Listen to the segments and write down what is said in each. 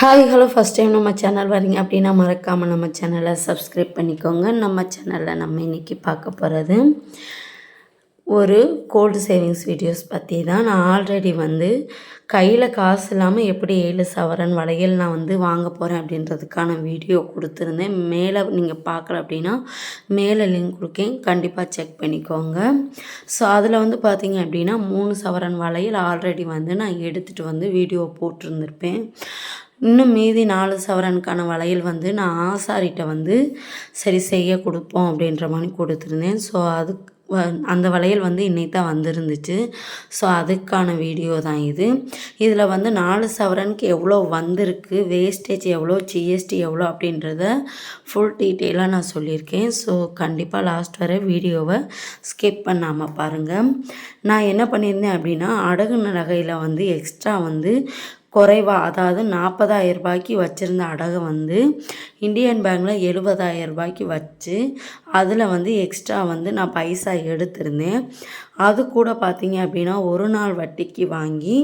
Hi hello first time நம்ம channel வரீங்க அப்படின்னா மறக்காமல் நம்ம சேனலை சப்ஸ்கிரைப் பண்ணிக்கோங்க. நம்ம சேனலில் நம்ம இன்றைக்கி பார்க்க போகிறது ஒரு கோல்டு சேவிங்ஸ் வீடியோஸ் பற்றி தான். நான் ஆல்ரெடி வந்து கையில் காசு இல்லாமல் எப்படி ஏழு சவரன் வளையல் நான் வந்து வாங்க போகிறேன் அப்படின்றதுக்கான வீடியோ கொடுத்துருந்தேன். மேலே நீங்கள் பார்க்கல அப்படின்னா மேலே லிங்க் கொடுக்கேன். கண்டிப்பாக செக் பண்ணிக்கோங்க. ஸோ அதில் வந்து பார்த்தீங்க அப்படின்னா மூணு சவரன் வளையல் ஆல்ரெடி வந்து நான் எடுத்துகிட்டு வந்து வீடியோ போட்டிருந்திருப்பேன். இன்னும் மீதி நாலு சவரனுக்கான வளையல் வந்து நான் ஆசாரிகிட்ட வந்து சரி செய்ய கொடுப்போம் அப்படின்ற மாதிரி கொடுத்துருந்தேன். ஸோ அதுக்கு அந்த வளையல் வந்து இன்னைக்கு தான் வந்திருந்துச்சு. ஸோ அதுக்கான வீடியோ தான் இது. இதில் வந்து நாலு சவரனுக்கு எவ்வளோ வந்திருக்கு வேஸ்டேஜ் எவ்வளோ ஜிஎஸ்டி எவ்வளோ அப்படின்றத ஃபுல் டீட்டெயிலாக நான் சொல்லியிருக்கேன். ஸோ கண்டிப்பாக லாஸ்ட் வரை வீடியோவை ஸ்கிப் பண்ணாமல் பாருங்கள் நான் என்ன பண்ணியிருந்தேன் அப்படின்னா அடகு நகையில் வந்து எக்ஸ்ட்ரா வந்து குறைவா அதாவது நாற்பதாயிரம் ரூபாய்க்கு வச்சுருந்த அடகை வந்து இந்தியன் பேங்க்கில் எழுபதாயிரம் ரூபாய்க்கு வச்சு அதில் வந்து எக்ஸ்ட்ரா வந்து நான் பைசா எடுத்திருந்தேன். அது கூட பார்த்தீங்க அப்படின்னா ஒரு நாள் வட்டிக்கு வாங்கி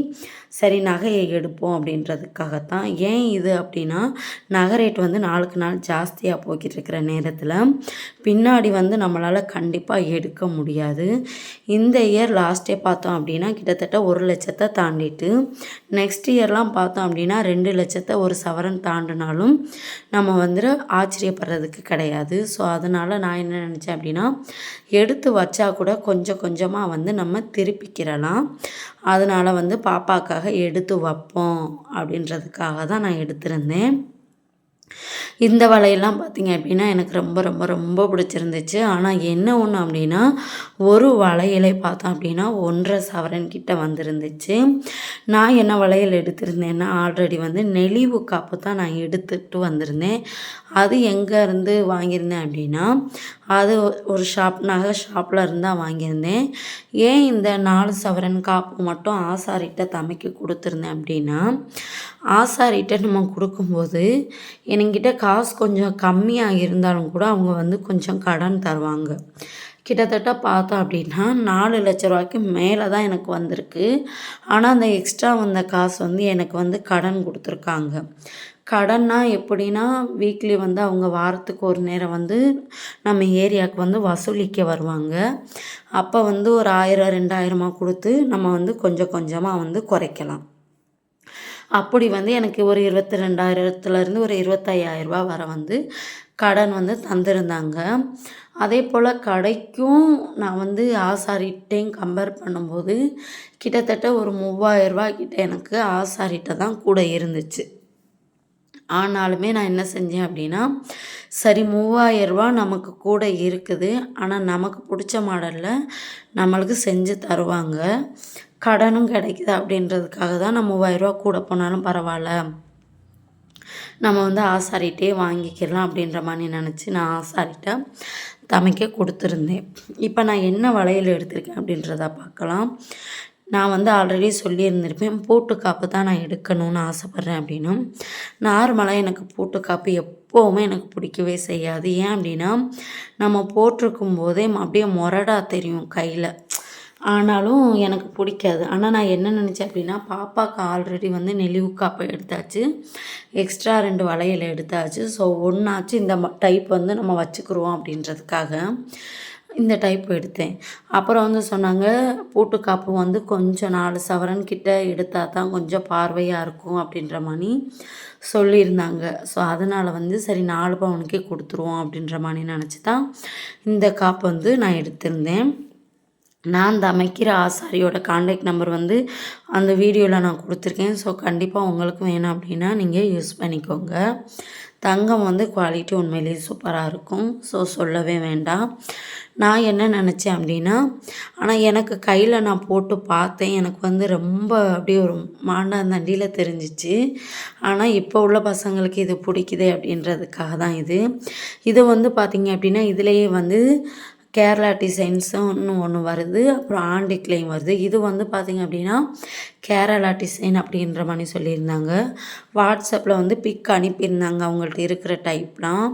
சரி நகையை எடுப்போம் அப்படின்றதுக்காகத்தான். ஏன் இது அப்படின்னா நகை ரேட் வந்து நாளுக்கு நாள் ஜாஸ்தியாக போய்கிட்டு இருக்கிற நேரத்தில் பின்னாடி வந்து நம்மளால் கண்டிப்பாக எடுக்க முடியாது. இந்த இயர் லாஸ்ட்டே பார்த்தோம் அப்படின்னா கிட்டத்தட்ட ஒரு லட்சத்தை தாண்டிட்டு நெக்ஸ்ட் இயர்லாம் பார்த்தோம் அப்படின்னா ரெண்டு லட்சத்தை ஒரு சவரன் தாண்டினாலும் நம்ம வந்துட்டு ஆச்சரியப்படுறதுக்கு கிடையாது. ஸோ அதனால் நான் என்ன நினச்சேன் அப்படின்னா எடுத்து வச்சா கூட கொஞ்சம் கொஞ்சமாக வந்து நம்ம திருப்பிக்கிறலாம். அதனால் வந்து பாப்பாக்காக எடுத்து வைப்போம் அப்படின்றதுக்காக தான் நான் எடுத்திருந்தேன். இந்த வலையெல்லாம் பார்த்தீங்க அப்படின்னா எனக்கு ரொம்ப ரொம்ப ரொம்ப பிடிச்சிருந்துச்சு. ஆனால் என்ன ஒன்று அப்படின்னா ஒரு வளையலை பார்த்தோம் அப்படின்னா ஒன்றரை சவரன் கிட்ட வந்திருந்துச்சு. நான் என்ன வளையல் எடுத்திருந்தேன்னா ஆல்ரெடி வந்து நெளிவு காப்பு தான் நான் எடுத்துட்டு வந்திருந்தேன். அது எங்கே இருந்து வாங்கியிருந்தேன் அப்படின்னா அது ஒரு ஷாப் நகை ஷாப்பில் இருந்தால் வாங்கியிருந்தேன். ஏன் இந்த நாலு சவரன் காப்பு மட்டும் ஆசாரிட்ட தமைக்கு கொடுத்துருந்தேன் அப்படின்னா ஆசாரிட்ட நம்ம கொடுக்கும்போது என்கிட்ட காசு கொஞ்சம் கம்மியாக இருந்தாலும் கூட அவங்க வந்து கொஞ்சம் கடன் தருவாங்க. கிட்டத்தட்ட பார்த்தோம் அப்படின்னா நாலு லட்ச ரூபாய்க்கு மேலே தான் எனக்கு வந்திருக்கு. ஆனால் அந்த எக்ஸ்ட்ரா வந்த காசு வந்து எனக்கு வந்து கடன் கொடுத்துருக்காங்க. கடன்னா எப்படின்னா வீக்லி வந்து அவங்க வாரத்துக்கு ஒரு நேரம் வந்து நம்ம ஏரியாவுக்கு வந்து வசூலிக்க வருவாங்க. அப்போ வந்து ஒரு ஆயிரம் ரெண்டாயிரமாக கொடுத்து நம்ம வந்து கொஞ்சம் கொஞ்சமாக வந்து குறைக்கலாம். அப்படி வந்து எனக்கு ஒரு இருபத்தி ரெண்டாயிரத்துலேருந்து ஒரு இருபத்தையாயிரம் வர வந்து கடன் வந்து தந்திருந்தாங்க. அதே போல் கடைக்கும் நான் வந்து ஆசாரிட்டையும் கம்பேர் பண்ணும்போது கிட்டத்தட்ட ஒரு மூவாயிரரூபா கிட்ட எனக்கு ஆசாரிட்ட தான் கூட இருந்துச்சு. ஆனாலுமே நான் என்ன செஞ்சேன் அப்படின்னா சரி மூவாயிரரூபா நமக்கு கூட இருக்குது ஆனால் நமக்கு பிடிச்ச மாடலில் நம்மளுக்கு செஞ்சு தருவாங்க. கடனும் கிடைக்குது அப்படின்றதுக்காக தான் நான் மூவாயிரரூவா கூட போனாலும் பரவாயில்ல. நம்ம வந்து ஆசாரிட்டே வாங்கிக்கலாம் அப்படின்ற மாதிரி நினச்சி நான் ஆசாரிட்ட தமைக்க கொடுத்துருந்தேன். இப்போ நான் என்ன வளையல் எடுத்திருக்கேன் அப்படின்றத பார்க்கலாம். நான் வந்து ஆல்ரெடி சொல்லியிருந்திருப்பேன். பூட்டு காப்பு தான் நான் எடுக்கணும்னு ஆசைப்பட்றேன் அப்படின்னு நார்மலாக எனக்கு பூட்டு காப்பு எப்போவுமே எனக்கு பிடிக்கவே செய்யாது. ஏன் அப்படின்னா நம்ம போட்டிருக்கும் போதே அப்படியே முரடா தெரியும் கையில். ஆனாலும் எனக்கு பிடிக்காது. ஆனால் நான் என்ன நினச்சேன் அப்படின்னா பாப்பாவுக்கு ஆல்ரெடி வந்து நெளிவு காப்பை எடுத்தாச்சு. எக்ஸ்ட்ரா ரெண்டு வளையல் எடுத்தாச்சு. ஸோ ஒன்றாச்சு இந்த டைப் வந்து நம்ம வச்சுக்கிருவோம் அப்படின்றதுக்காக இந்த டைப் எடுத்தேன். அப்புறம் வந்து சொன்னாங்க பூட்டு காப்பு வந்து கொஞ்சம் நாலு சவரன் கிட்ட எடுத்தால் தான் கொஞ்சம் பார்வையாக இருக்கும் அப்படின்ற மாதிரி சொல்லியிருந்தாங்க. ஸோ அதனால் வந்து சரி நாலு பவுனுக்கே கொடுத்துருவோம் அப்படின்ற மாதிரி நினச்சி தான் இந்த காப்பு வந்து நான் எடுத்திருந்தேன். நான் அந்த அமைக்கிற ஆசாரியோட காண்டாக்ட் நம்பர் வந்து அந்த வீடியோவில் நான் கொடுத்துருக்கேன். ஸோ கண்டிப்பாக உங்களுக்கு வேணும் அப்படின்னா நீங்கள் யூஸ் பண்ணிக்கோங்க. தங்கம் வந்து குவாலிட்டி உண்மையிலேயே சூப்பராக இருக்கும். ஸோ சொல்லவே வேண்டாம். நான் என்ன நினச்சேன் அப்படின்னா ஆனால் எனக்கு கையில் நான் போட்டு பார்த்தேன். எனக்கு வந்து ரொம்ப அப்படியே ஒரு மாண்டாந்தண்டியில் தெரிஞ்சிச்சு. ஆனால் இப்போ உள்ள பசங்களுக்கு இது பிடிக்குது அப்படின்றதுக்காக தான் இது. இது வந்து பார்த்திங்க அப்படின்னா இதுலேயே வந்து கேரளா டிசைன்ஸும் ஒன்று வருது. அப்புறம் ஆண்டிக்லையும் வருது. இது வந்து பார்த்திங்க அப்படின்னா கேரளா டிசைன் அப்படின்ற மாதிரி சொல்லியிருந்தாங்க. வாட்ஸ்அப்பில் வந்து பிக் அனுப்பியிருந்தாங்க. அவங்கள்ட்ட இருக்கிற டைப்லாம்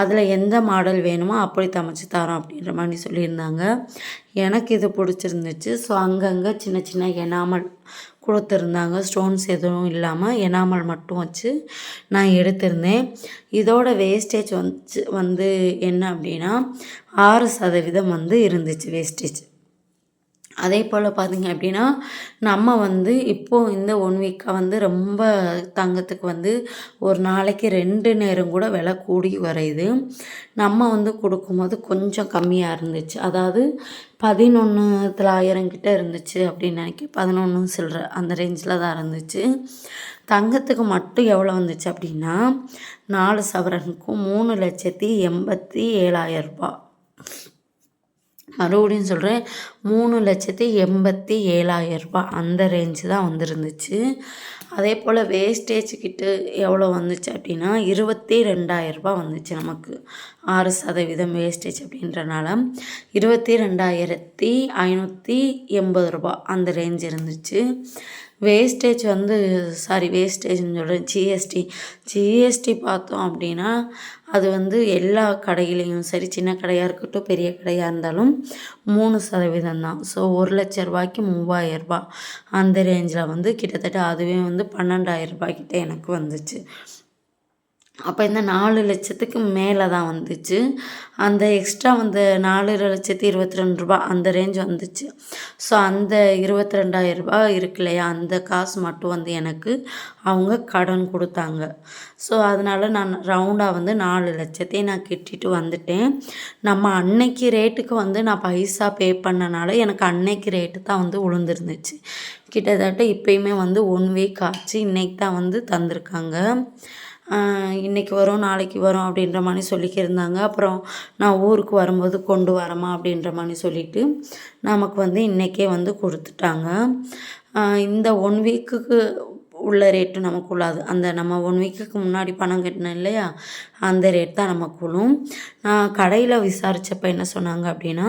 அதில் எந்த மாடல் வேணுமோ அப்படி தமைச்சு தரோம் அப்படின்ற மாதிரி சொல்லியிருந்தாங்க. எனக்கு இது பிடிச்சிருந்துச்சு. ஸோ அங்கங்கே சின்ன சின்ன எனாமல் கொடுத்துருந்தாங்க. ஸ்டோன்ஸ் எதுவும் இல்லாமல் எனாமல் மட்டும் வச்சு நான் எடுத்திருந்தேன். இதோட வேஸ்டேஜ் வந்து வந்து என்ன அப்படின்னா ஆறு சதவீதம் வந்து இருந்துச்சு வேஸ்டேஜ் அதே போல் பார்த்திங்க அப்படின்னா நம்ம வந்து இப்போது இந்த ஒன் வீக்காக வந்து ரொம்ப தங்கத்துக்கு வந்து ஒரு நாளைக்கு ரெண்டு நேரம் கூட விலை கூடி வரையுது. நம்ம வந்து கொடுக்கும்போது கொஞ்சம் கம்மியாக இருந்துச்சு. அதாவது பதினொன்று தொள்ளாயிரம் கிட்டே இருந்துச்சு அப்படின்னு நினைக்க பதினொன்று சில்லற அந்த ரேஞ்சில் தான் இருந்துச்சு. தங்கத்துக்கு மட்டும் எவ்வளோ வந்துச்சு அப்படின்னா நாலு சவரனுக்கும் மூணு லட்சத்தி எண்பத்தி ஏழாயிரம் ரூபாய். மறுபடியும் சொல்கிறேன் மூணு லட்சத்தி எண்பத்தி ஏழாயிரரூபா அந்த ரேஞ்சு தான் வந்துருந்துச்சு. அதே போல் வேஸ்டேஜ் கிட்டு எவ்வளோ வந்துச்சு அப்படின்னா இருபத்தி ரெண்டாயிரரூபா வந்துச்சு நமக்கு. ஆறு சதவீதம் வேஸ்டேஜ் அப்படின்றனால இருபத்தி ரெண்டாயிரத்தி ஐநூற்றி எண்பது ரூபா அந்த ரேஞ்ச் இருந்துச்சு. வேஸ்டேஜ் வந்து சாரி வேஸ்டேஜ்னு சொல்கிறேன் ஜிஎஸ்டி ஜிஎஸ்டி பார்த்தோம் அப்படின்னா அது வந்து எல்லா கடையிலையும் சரி சின்ன கடையாக இருக்கட்டும் பெரிய கடையாக இருந்தாலும் மூணு சதவீதம் தான். ஸோ ஒரு லட்ச ரூபாய்க்கு மூவாயிரரூபா அந்த ரேஞ்சில் வந்து கிட்டத்தட்ட அதுவே வந்து பன்னெண்டாயிரம் ரூபாய்க்கிட்ட எனக்கு வந்துச்சு. அப்போ இந்த நாலு லட்சத்துக்கு மேலே தான் வந்துச்சு. அந்த எக்ஸ்ட்ரா வந்து நாலு லட்சத்தி இருபத்தி ரெண்டு ரூபா அந்த ரேஞ்ச் வந்துச்சு. ஸோ அந்த இருபத்தி ரெண்டாயிரம் ரூபா இருக்கு இல்லையா? அந்த காசு மட்டும் வந்து எனக்கு அவங்க கடன் கொடுத்தாங்க. ஸோ அதனால் நான் ரவுண்டாக வந்து நாலு லட்சத்தையும் நான் கட்டிட்டு வந்துட்டேன். நம்ம அன்னைக்கு ரேட்டுக்கு வந்து நான் பைசா பே பண்ணனால எனக்கு அன்னைக்கு ரேட்டு தான் வந்து உளுந்துருந்துச்சு. கிட்டத்தட்ட இப்போயுமே வந்து ஒன் வீக் ஆச்சு. இன்றைக்கி தான் வந்து தந்திருக்காங்க. இன்றைக்கி வரும் நாளைக்கு வரும் அப்படின்ற மாதிரி சொல்லிக்கிருந்தாங்க அப்புறம் நான் ஊருக்கு வரும்போது கொண்டு வரமா அப்படின்ற மாதிரி சொல்லிவிட்டு நமக்கு வந்து இன்றைக்கே வந்து கொடுத்துட்டாங்க. இந்த ஒன் வீக்குக்கு உள்ள ரேட்டு நமக்கு உள்ளாது. அந்த நம்ம ஒன் வீக்குக்கு முன்னாடி பணம் கட்டினோம் இல்லையா? அந்த ரேட் தான் நமக்கு உள்ளும் நான் கடையில் விசாரித்தப்போ என்ன சொன்னாங்க அப்படின்னா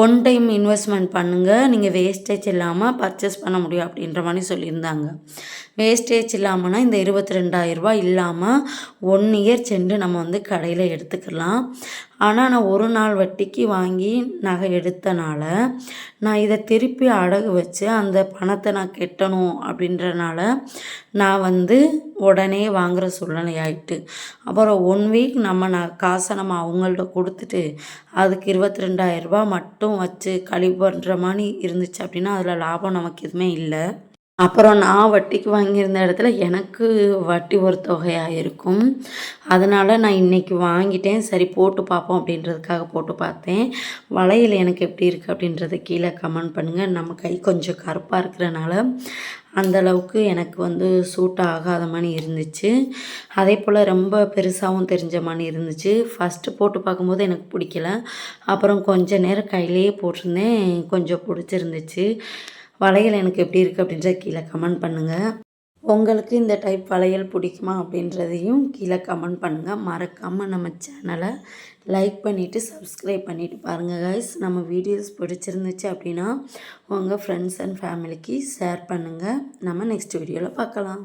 ஒன் டைம் இன்வெஸ்ட்மெண்ட் பண்ணுங்கள் நீங்கள் வேஸ்டேஜ் இல்லாமல் பர்ச்சேஸ் பண்ண முடியும் அப்படின்ற மாதிரி சொல்லியிருந்தாங்க. வேஸ்டேஜ் இல்லாமல்னா இந்த இருபத்தி ரெண்டாயிரரூபா இல்லாமல் ஒன் இயர் சென்று நம்ம வந்து கடையில் எடுத்துக்கலாம். ஆனால் நான் ஒரு நாள் வட்டிக்கு வாங்கி நகை எடுத்தனால நான் இதை திருப்பி அடகு வச்சு அந்த பணத்தை நான் கட்டணும் அப்படின்றனால நான் வந்து உடனே வாங்குகிற சூழ்நிலை ஆகிட்டு அப்புறம் ஒன் வீக் நம்ம நான் காசை நம்ம அவங்கள்ட்ட கொடுத்துட்டு அதுக்கு இருபத்தி ரெண்டாயிரரூபா மட்டும் வச்சு கழிவு பண்ணுற மாதிரி இருந்துச்சு அப்படின்னா அதில் லாபம் நமக்கு எதுவுமே இல்லை. அப்புறம் நான் வட்டிக்கு வாங்கியிருந்த இடத்துல எனக்கு வட்டி ஒரு தொகையாக இருக்கும் அதனால் நான் இன்றைக்கி வாங்கிட்டேன். சரி போட்டு பார்ப்போம் அப்படின்றதுக்காக போட்டு பார்த்தேன். வளையல் எனக்கு எப்படி இருக்குது அப்படின்றத கீழே கமெண்ட் பண்ணுங்கள் நம்ம கை கொஞ்சம் கருப்பாக இருக்கிறனால அந்தளவுக்கு எனக்கு வந்து சூட் ஆகாத மாதிரி இருந்துச்சு. அதே போல் ரொம்ப பெருசாகவும் தெரிஞ்ச மாதிரி இருந்துச்சு. ஃபஸ்ட்டு போட்டு பார்க்கும்போது எனக்கு பிடிக்கல. அப்புறம் கொஞ்ச நேரம் கையிலேயே போட்டிருந்தேன். கொஞ்சம் பிடிச்சிருந்துச்சு. வளையல் எனக்கு எப்படி இருக்குது அப்படின்றத கீழே கமெண்ட் பண்ணுங்கள் உங்களுக்கு இந்த டைப் வளையல் பிடிக்குமா அப்படின்றதையும் கீழே கமெண்ட் பண்ணுங்கள் மறக்காமல் நம்ம சேனலை லைக் பண்ணிவிட்டு சப்ஸ்கிரைப் பண்ணிவிட்டு பாருங்கள் கைஸ் நம்ம வீடியோஸ் பிடிச்சிருந்துச்சு அப்படின்னா உங்கள் ஃப்ரெண்ட்ஸ் அண்ட் ஃபேமிலிக்கு ஷேர் பண்ணுங்கள் நம்ம நெக்ஸ்ட் வீடியோவில் பார்க்கலாம்.